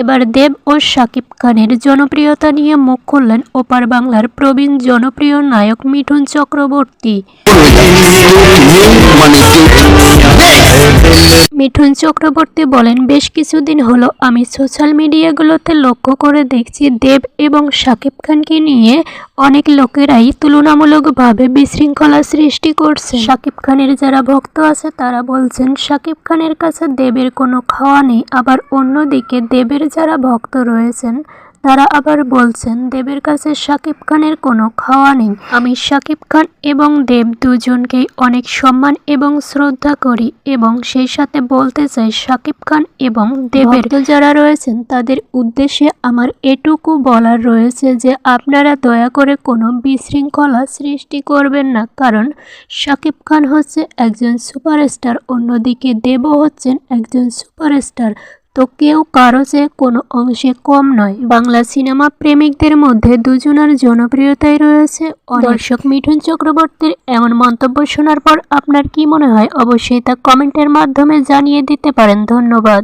এবার দেব ও শাকিব খানের জনপ্রিয়তা নিয়ে মুখ খুললেন ওপার বাংলার প্রবীণ জনপ্রিয় নায়ক মিঠুন চক্রবর্তী। মিঠুন চক্রবর্তী বলেন, বেশ কিছুদিন হলো আমি সোশ্যাল মিডিয়াগুলোতে লক্ষ্য করে দেখছি দেব এবং শাকিব খানকে নিয়ে অনেক লোকেরাই তুলনামূলকভাবে বিশৃঙ্খলা সৃষ্টি করছে। শাকিব খানের যারা ভক্ত আছে, তারা বলছেন শাকিব খানের কাছে দেবের কোনো খাওয়া নেই। আবার অন্যদিকে দেবের যারা ভক্ত রয়েছেন তারা আবার বলছেন, দেবের কাছে শাকিব খানের কোনো খাওয়া নেই। আমি শাকিব খান এবং দেব দুজনকেই অনেক সম্মান এবং শ্রদ্ধা করি এবং সেই সাথে বলতে চাই, শাকিব খান এবং দেবের যারা রয়েছেন, তাদের উদ্দেশ্যে আমার এটুকু বলার রয়েছে যে, আপনারা দয়া করে কোনো বিশৃঙ্খলা সৃষ্টি করবেন না। কারণ শাকিব খান হচ্ছে একজন সুপারস্টার, অন্যদিকে দেবও হচ্ছেন একজন সুপারস্টার। তো কেউ কারও যে কোনো অংশে কম নয়। বাংলা সিনেমা প্রেমিকদের মধ্যে দুজনের জনপ্রিয়তায় রয়েছে। দর্শক মিঠুন চক্রবর্তীর এমন মন্তব্য শোনার পর আপনার কি মনে হয়? অবশ্যই তা কমেন্টের মাধ্যমে জানিয়ে দিতে পারেন। ধন্যবাদ।